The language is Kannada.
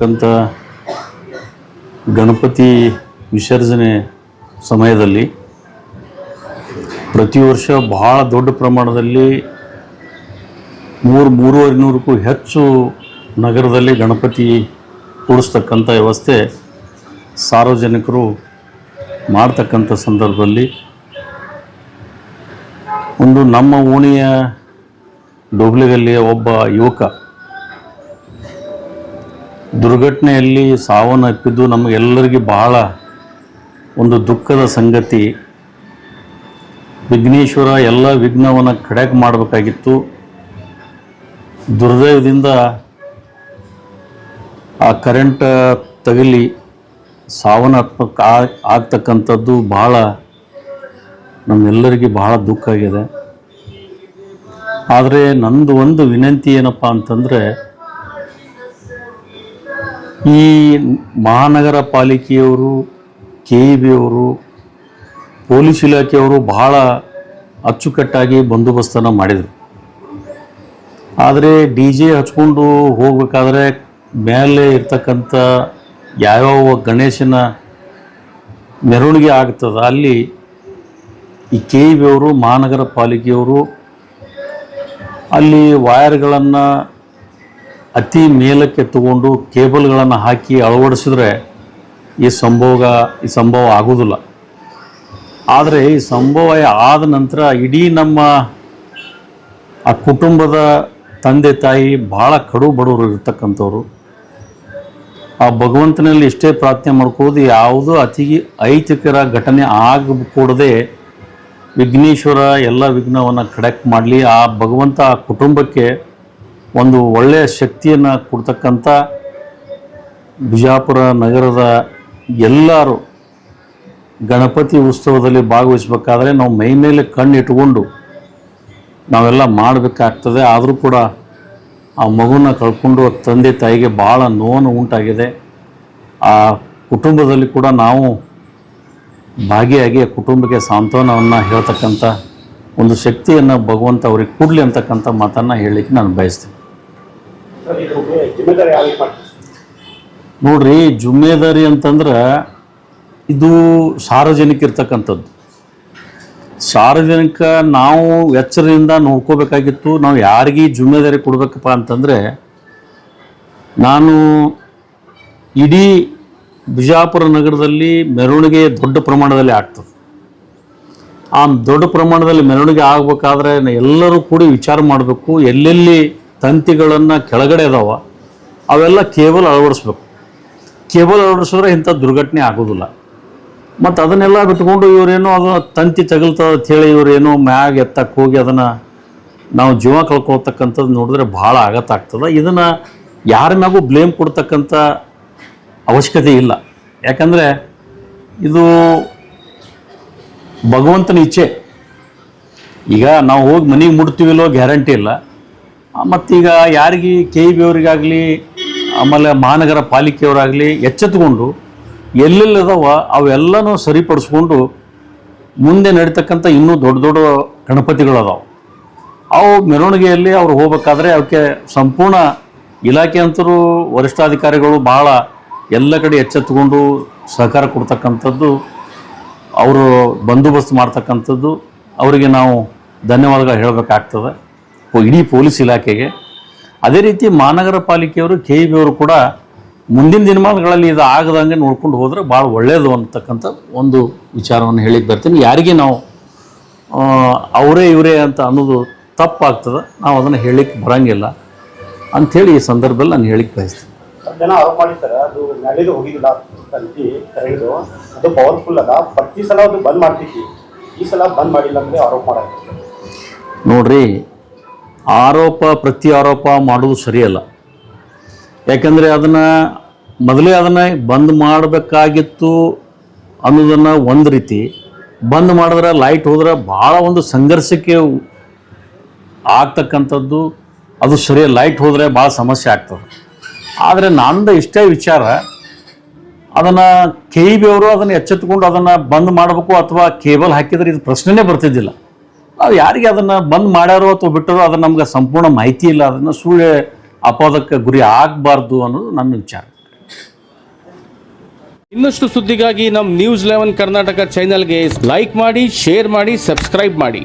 ನಡೀತಕ್ಕಂಥ ಗಣಪತಿ ವಿಸರ್ಜನೆ ಸಮಯದಲ್ಲಿ ಪ್ರತಿ ವರ್ಷ ಬಹಳ ದೊಡ್ಡ ಪ್ರಮಾಣದಲ್ಲಿ ಮೂರು, ಮೂರುವರೆ ನೂರಕ್ಕೂ ಹೆಚ್ಚು ನಗರದಲ್ಲಿ ಗಣಪತಿ ಕೂಡಿಸ್ತಕ್ಕಂಥ ವ್ಯವಸ್ಥೆ ಸಾರ್ವಜನಿಕರು ಮಾಡ್ತಕ್ಕಂಥ ಸಂದರ್ಭದಲ್ಲಿ. ಒಂದು ನಮ್ಮ ಓಣಿಯ ಡೋಬ್ಲಿಗಲ್ಲಿಯ ಒಬ್ಬ ಯುವಕ ದುರ್ಘಟನೆಯಲ್ಲಿ ಸಾವನ್ನಪ್ಪಿದ್ದು ನಮಗೆಲ್ಲರಿಗೂ ಬಹಳ ಒಂದು ದುಃಖದ ಸಂಗತಿ. ವಿಘ್ನೇಶ್ವರ ಎಲ್ಲ ವಿಘ್ನವನ್ನು ಕಡೆಕ್ ಮಾಡಬೇಕಾಗಿತ್ತು. ದುರ್ದೈವದಿಂದ ಆ ಕರೆಂಟ್ ತಗಲಿ ಸಾವನ್ನಪ್ಪ ಆಗ್ತಕ್ಕಂಥದ್ದು ಬಹಳ ನಮ್ಮೆಲ್ಲರಿಗೆ ಬಹಳ ದುಃಖ ಆಗಿದೆ. ಆದರೆ ನಂದು ಒಂದು ವಿನಂತಿ ಏನಪ್ಪ ಅಂತಂದರೆ ಈ ಮಹಾನಗರ ಪಾಲಿಕೆಯವರು ಕೆ ಇ ಬಿ ಅವರು ಪೊಲೀಸ್ ಇಲಾಖೆಯವರು ಬಹಳ ಅಚ್ಚುಕಟ್ಟಾಗಿ ಬಂದೋಬಸ್ತನ್ನು ಮಾಡಿದರು. ಆದರೆ ಡಿ ಜೆ ಹಚ್ಕೊಂಡು ಹೋಗಬೇಕಾದ್ರೆ ಮೇಲೆ ಇರ್ತಕ್ಕಂಥ ಯಾವ್ಯಾವ ಗಣೇಶನ ಮೆರವಣಿಗೆ ಆಗ್ತದ, ಅಲ್ಲಿ ಈ ಕೆ ಇ ಬಿ ಅವರು ಮಹಾನಗರ ಪಾಲಿಕೆಯವರು ಅಲ್ಲಿ ವಯರ್ಗಳನ್ನು ಅತಿ ಮೇಲಕ್ಕೆ ತಗೊಂಡು ಕೇಬಲ್ಗಳನ್ನು ಹಾಕಿ ಅಳವಡಿಸಿದ್ರೆ ಈ ಸಂಭೋಗ, ಈ ಸಂಭವ ಆಗೋದಿಲ್ಲ ಆದರೆ ಈ ಸಂಭವ ಆದ ನಂತರ ಇಡೀ ನಮ್ಮ ಆ ಕುಟುಂಬದ ತಂದೆ, ತಾಯಿ ಭಾಳ ಕಡು ಬಡವರು ಇರ್ತಕ್ಕಂಥವ್ರು. ಆ ಭಗವಂತನಲ್ಲಿ ಇಷ್ಟೇ ಪ್ರಾರ್ಥನೆ ಮಾಡ್ಕೋದು ಯಾವುದೂ ಅತಿ ಐತಿಕರ ಘಟನೆ ಆಗಕೂಡದೆ ವಿಘ್ನೇಶ್ವರ ಎಲ್ಲ ವಿಘ್ನವನ್ನು ಕಡೆಕ್ಟ್ ಮಾಡಲಿ. ಆ ಭಗವಂತ ಆ ಕುಟುಂಬಕ್ಕೆ ಒಂದು ಒಳ್ಳೆಯ ಶಕ್ತಿಯನ್ನು ಕೊಡ್ತಕ್ಕಂಥ ಬಿಜಾಪುರ ನಗರದ ಎಲ್ಲರೂ ಗಣಪತಿ ಉತ್ಸವದಲ್ಲಿ ಭಾಗವಹಿಸ್ಬೇಕಾದ್ರೆ ನಾವು ಮೈ ಮೇಲೆ ಕಣ್ಣು ಇಟ್ಕೊಂಡು ನಾವೆಲ್ಲ ಮಾಡಬೇಕಾಗ್ತದೆ. ಆದರೂ ಕೂಡ ಆ ಮಗುನ ಕಳ್ಕೊಂಡು ತಂದೆ ತಾಯಿಗೆ ಭಾಳ ನೋವನ್ನು ಉಂಟಾಗಿದೆ. ಆ ಕುಟುಂಬದಲ್ಲಿ ಕೂಡ ನಾವು ಭಾಗಿಯಾಗಿ ಕುಟುಂಬಕ್ಕೆ ಸಾಂತ್ವನವನ್ನು ಹೇಳ್ತಕ್ಕಂಥ ಒಂದು ಶಕ್ತಿಯನ್ನು ಭಗವಂತ ಅವ್ರಿಗೆ ಕೊಡಲಿ ಅಂತಕ್ಕಂಥ ಮಾತನ್ನು ಹೇಳಲಿಕ್ಕೆ ನಾನು ಬಯಸ್ತೀನಿ ಸರ್ ಇದ್ರ ಜಿಮ್ಮೆದಾರಿ ಯಾವ ರೀತಿ ಮಾಡ್ತೀವಿ ನೋಡ್ರಿ, ಜುಮ್ಮೇದಾರಿ ಅಂತಂದ್ರೆ ಇದು ಸಾರ್ವಜನಿಕ ಇರ್ತಕ್ಕಂಥದ್ದು ಸಾರ್ವಜನಿಕ ನಾವು ಎಚ್ಚರದಿಂದ ನೋಡ್ಕೋಬೇಕಾಗಿತ್ತು, ನಾವು ಯಾರಿಗೆ ಜುಮ್ಮೇದಾರಿ ಕೊಡ್ಬೇಕಪ್ಪ ಅಂತಂದರೆ, ನಾನು ಇಡೀ ಬಿಜಾಪುರ ನಗರದಲ್ಲಿ ಮೆರವಣಿಗೆ ದೊಡ್ಡ ಪ್ರಮಾಣದಲ್ಲಿ ಆಗ್ತದೆ. ಆ ದೊಡ್ಡ ಪ್ರಮಾಣದಲ್ಲಿ ಮೆರವಣಿಗೆ ಆಗಬೇಕಾದ್ರೆ ಎಲ್ಲರೂ ಕೂಡಿ ವಿಚಾರ ಮಾಡಬೇಕು, ಎಲ್ಲೆಲ್ಲಿ ತಂತಿಗಳನ್ನು ಕೆಳಗಡೆ ಇದಾವ ಅವೆಲ್ಲ ಕೇಬಲ್ ಅಳವಡಿಸ್ಬೇಕು. ಕೇಬಲ್ ಅಳವಡಿಸಿದ್ರೆ ಇಂಥ ದುರ್ಘಟನೆ ಆಗೋದಿಲ್ಲ. ಮತ್ತು ಅದನ್ನೆಲ್ಲ ಬಿಟ್ಕೊಂಡು ಇವರೇನೋ ಅದು ತಂತಿ ತಗಲ್ತದ ಅಂತ ಹೇಳಿ ಇವರೇನೋ ಮ್ಯಾಗ ಎತ್ತಕ್ಕೆ ಹೋಗಿ ಅದನ್ನು ನಾವು ಜೀವ ಕಳ್ಕೊತಕ್ಕಂಥದ್ದು ನೋಡಿದ್ರೆ ಭಾಳ ಆಗತ್ತ ಆಗ್ತದೆ ಇದನ್ನು ಯಾರ ಮ್ಯಾಗೂ ಬ್ಲೇಮ್ ಕೊಡ್ತಕ್ಕಂಥ ಅವಶ್ಯಕತೆ ಇಲ್ಲ. ಯಾಕಂದರೆ ಇದು ಭಗವಂತನ ಇಚ್ಛೆ. ಈಗ ನಾವು ಹೋಗಿ ಮನೆಗೆ ಮುಡ್ತೀವಿಲ್ಲೋ ಗ್ಯಾರಂಟಿ ಇಲ್ಲ. ಮತ್ತೀಗ ಯಾರಿಗೆ ಕೆ ಇ ಬಿ ಅವರಿಗಾಗಲಿ, ಆಮೇಲೆ ಮಹಾನಗರ ಪಾಲಿಕೆಯವರಾಗಲಿ ಎಚ್ಚೆತ್ತುಕೊಂಡು ಎಲ್ಲೆಲ್ಲದವ ಅವೆಲ್ಲನೂ ಸರಿಪಡಿಸ್ಕೊಂಡು ಮುಂದೆ ನಡೀತಕ್ಕಂಥ ಇನ್ನೂ ದೊಡ್ಡ ದೊಡ್ಡ ಗಣಪತಿಗಳು ಅದಾವೆ ಅವು ಮೆರವಣಿಗೆಯಲ್ಲಿ ಅವ್ರು ಹೋಗ್ಬೇಕಾದ್ರೆ ಅವಕ್ಕೆ ಸಂಪೂರ್ಣ ಇಲಾಖೆ ಅಂತರೂ ವರಿಷ್ಠಾಧಿಕಾರಿಗಳು ಭಾಳ ಎಲ್ಲ ಕಡೆ ಎಚ್ಚೆತ್ತುಕೊಂಡು ಸಹಕಾರ ಕೊಡ್ತಕ್ಕಂಥದ್ದು, ಅವರು ಬಂದೋಬಸ್ತ್ ಮಾಡ್ತಕ್ಕಂಥದ್ದು, ಅವರಿಗೆ ನಾವು ಧನ್ಯವಾದಗಳು ಹೇಳಬೇಕಾಗ್ತದೆ. ಇಡೀ ಪೊಲೀಸ್ ಇಲಾಖೆಗೆ. ಅದೇ ರೀತಿ ಮಹಾನಗರ ಪಾಲಿಕೆಯವರು ಕೆ ಇ ಬಿ ಅವರು ಕೂಡ ಮುಂದಿನ ದಿನಮಾನಗಳಲ್ಲಿ ಇದು ಆಗದಂಗೆ ನೋಡ್ಕೊಂಡು ಹೋದರೆ ಭಾಳ ಒಳ್ಳೆಯದು ಅಂತಕ್ಕಂಥ ಒಂದು ವಿಚಾರವನ್ನು ಹೇಳಿಕ್ಕೆ ಬರ್ತೀನಿ. ಯಾರಿಗೆ ನಾವು ಅವರೇ ಇವರೇ ಅಂತ ಅನ್ನೋದು ತಪ್ಪಾಗ್ತದೆ. ನಾವು ಅದನ್ನು ಹೇಳಿಕ್ಕೆ ಬರೋಂಗಿಲ್ಲ. ಅಂಥೇಳಿ ಈ ಸಂದರ್ಭದಲ್ಲಿ ನಾನು ಹೇಳಿಕ್ಕೆ ಬಯಸ್ತೀನಿ. ಜನ ಆರೋಪ ಮಾಡಿ ಸರ್ ಅದು ನಡೆದು ಹೋಗಿದ್ದಿಲ್ಲ ತಂತಿ ಕರೆಂಟು ಅದು ಪವರ್ಫುಲ್ ಅದ ಪ್ರತಿ ಸಲ ಅದು ಬಂದ್ ಮಾಡ್ತಿದ್ವಿ. ಈ ಸಲ ಬಂದ್ ಮಾಡಿಲ್ಲ ಅಂದ್ರೆ ಆರೋಪ ಮಾಡೋದು ನೋಡ್ರಿ ಆರೋಪ ಪ್ರತಿ ಆರೋಪ ಮಾಡೋದು ಸರಿಯಲ್ಲ. ಯಾಕಂದರೆ ಅದನ್ನು ಮೊದಲೇ ಅದನ್ನು ಬಂದ್ ಮಾಡಬೇಕಾಗಿತ್ತು ಅನ್ನೋದನ್ನು ಒಂದು ರೀತಿ, ಬಂದ್ ಮಾಡಿದ್ರೆ ಲೈಟ್ ಹೋದ್ರೆ ಭಾಳ ಒಂದು ಸಂಘರ್ಷಕ್ಕೆ ಆಗ್ತಕ್ಕಂಥದ್ದು, ಅದು ಸರಿ ಲೈಟ್ ಹೋದರೆ ಭಾಳ ಸಮಸ್ಯೆ ಆಗ್ತದೆ. ಆದರೆ ನಂದು ಇಷ್ಟೇ ವಿಚಾರ, ಅದನ್ನು ಕೆ ಇ ಬಿ ಅವರು ಅದನ್ನು ಎಚ್ಚೆತ್ತುಕೊಂಡು ಅದನ್ನು ಬಂದ್ ಮಾಡಬೇಕು ಅಥವಾ ಕೇಬಲ್ ಹಾಕಿದ್ರೆ ಇದು ಪ್ರಶ್ನೆನೇ ಬರ್ತಿದ್ದಿಲ್ಲ. ನಾವು ಯಾರಿಗೆ ಅದನ್ನು ಬಂದ್ ಮಾಡ್ಯಾರೋ ಅಥವಾ ಬಿಟ್ಟರೋ ಅದನ್ನು ನಮ್ಗೆ ಸಂಪೂರ್ಣ ಮಾಹಿತಿ ಇಲ್ಲ, ಅದನ್ನು ಸುಳ್ಳು ಅಪೋದಕ್ಕೆ ಗುರಿ ಆಗಬಾರ್ದು ಅನ್ನೋದು ನನ್ನ ವಿಚಾರ. ಇನ್ನಷ್ಟು ಸುದ್ದಿಗಾಗಿ ನಮ್ಮ ನ್ಯೂಸ್ ಲೆವೆನ್ ಕರ್ನಾಟಕ ಚಾನೆಲ್ಗೆ ಲೈಕ್ ಮಾಡಿ ಶೇರ್ ಮಾಡಿ ಸಬ್ಸ್ಕ್ರೈಬ್ ಮಾಡಿ.